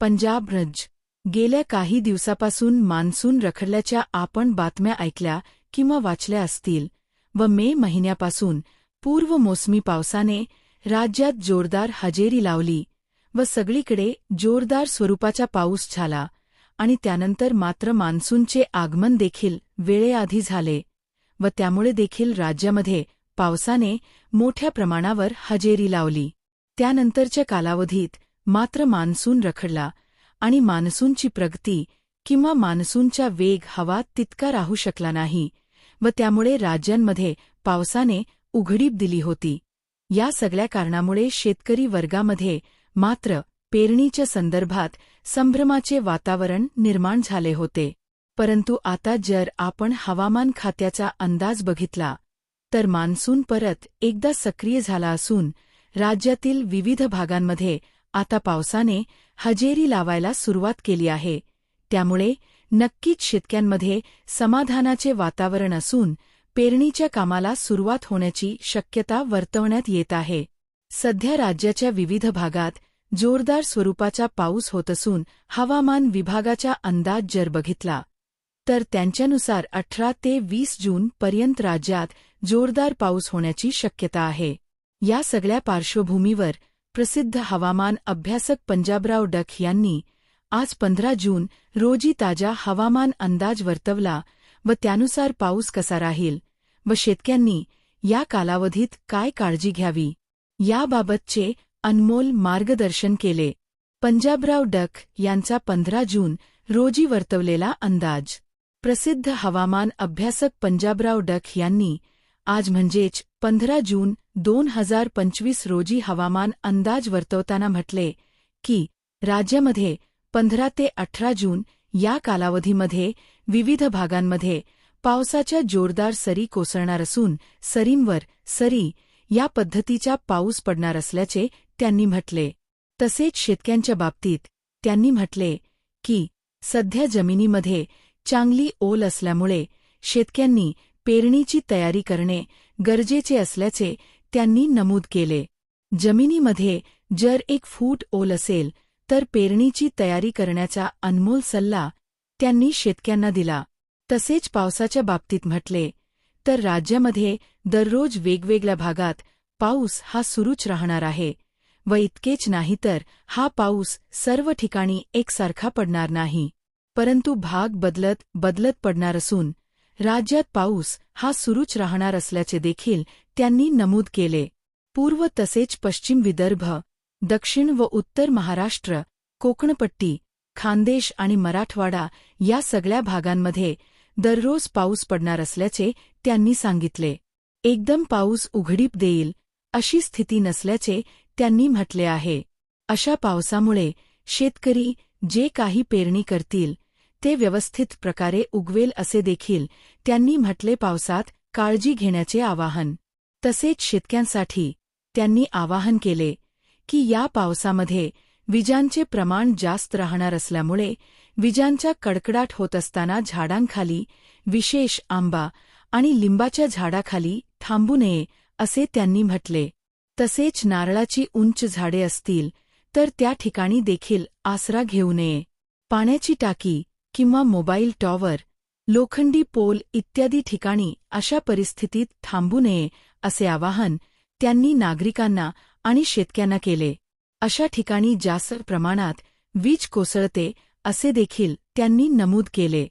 पंजाब रज गेल्या काही दिवसापासून मान्सून रखडल्याच्या आपण बातम्या ऐकल्या किंवा वाचल्या असतील व मे महिन्यापासून पूर्व मोसमी पावसाने राज्यात जोरदार हजेरी लावली व सगळीकडे जोरदार स्वरूपाचा पाऊस झाला आणि त्यानंतर मात्र मान्सूनचे आगमन देखील वेळेआधी झाले व त्यामुळे देखील राज्यामध्ये पावसाने मोठ्या प्रमाणावर हजेरी लावली. त्यानंतरच्या कालावधीत मात्र मान्सून रखडला आणि मान्सूनची प्रगती किंवा मान्सूनचा वेग हवा तितका राहू शकला नाही व त्यामुळे राज्यांमध्ये पावसाने उघडीप दिली होती. या सगळ्या कारणामुळे शेतकरी वर्गामध्ये मात्र पेरणीच्या संदर्भात संभ्रमाचे वातावरण निर्माण झाले होते. परंतु आता जर आपण हवामान खात्याचा अंदाज बघितला तर मान्सून परत एकदा सक्रिय झाला असून राज्यातील विविध भागांमध्ये आता पावसाने हजेरी लावायला सुरुवात केली आहे. त्यामुळे नक्कीच शेतक्यांमध्ये समाधानाचे वातावरण असून पेरणीच्या कामाला सुरुवात होण्याची शक्यता वर्तवण्यात येत आहे. सध्या राज्याच्या विविध भागात जोरदार स्वरूपाचा पाऊस होत असून हवामान विभागाचा अंदाज जर बघितला तर त्यांच्यानुसार अठरा ते वीस जून पर्यंत राज्यात जोरदार पाऊस होण्याची शक्यता आहे. या सगळ्या पार्श्वभूमीवर प्रसिद्ध हवामान अभ्यासक पंजाबराव डख यांनी आज पंधरा जून रोजी ताजा हवामान अंदाज वर्तवला व त्यानुसार पाऊस कसा राहील व शेतक्यांनी या कालावधीत काय काळजी घ्यावी याबाबतचे अनमोल मार्गदर्शन केले. पंजाबराव डख यांचा पंधरा जून रोजी वर्तवलेला अंदाज. प्रसिद्ध हवामान अभ्यासक पंजाबराव डख यांनी आज म्हणजेच पंधरा जून दोन हजार पंचवीस रोजी हवामान अंदाज वर्तवताना म्हटले की राज्यामध्ये पंधरा ते अठरा जून या कालावधीमध्ये विविध भागांमध्ये पावसाच्या जोरदार सरी कोसळणार असून सरींवर सरी या पद्धतीचा पाऊस पडणार असल्याचे त्यांनी म्हटले. तसेच शेतक्यांच्या बाबतीत त्यांनी म्हटले की सध्या जमिनीमध्ये चांगली ओल असल्यामुळे शेतक्यांनी पेरणीची तयारी करणे गरजेचे असल्याचे त्यांनी नमूद केले. जमिनीमध्ये जर एक फूट ओल असेल तर पेरणीची तयारी करण्याचा अनमोल सल्ला त्यांनी शेतक्यांना दिला. तसेच पावसाच्या बाबतीत म्हटले तर राज्यामध्ये दररोज वेगवेगळ्या भागात पाऊस हा सुरूच राहणार आहे व इतकेच नाही तर हा पाऊस सर्व ठिकाणी एकसारखा पडणार नाही. परंतु भाग बदलत बदलत पडणार असून राज्यात पाऊस हा सुरूच राहणार असल्याचे देखील त्यांनी नमूद केले. पूर्व तसेच पश्चिम विदर्भ दक्षिण व उत्तर महाराष्ट्र कोकणपट्टी खानदेश आणि मराठवाडा या सगळ्या भागांमध्ये दररोज पाऊस पडणार असल्याचे त्यांनी सांगितले. एकदम पाऊस उघडीप देईल अशी स्थिती नसल्याचे त्यांनी म्हटले आहे. अशा पावसामुळे शेतकरी जे काही पेरणी करतील ते व्यवस्थित प्रकारे उगवेल असे देखील त्यांनी म्हटले पावसात काळजी घेण्याचे आवाहन. तसेच शेतक्यांसाठी त्यांनी आवाहन केले की या पावसामध्ये विजांचे प्रमाण जास्त राहणार असल्यामुळे विजांचा कडकडाट होत असताना झाडांखाली विशेष आंबा आणि लिंबाच्या झाडाखाली थांबू नये असे त्यांनी म्हटले. तसेच नारळाची उंच झाडे असतील तर त्या ठिकाणी देखील आसरा घेऊ नये. पाण्याची टाकी किंवा मोबाईल टॉवर लोखंडी पोल इत्यादी ठिकाणी अशा परिस्थितीत थांबू नये असे आवाहन त्यांनी नागरिकांना आणि शेतक्यांना केले. अशा ठिकाणी जास्त प्रमाणात वीज कोसळते असे देखील त्यांनी नमूद केले.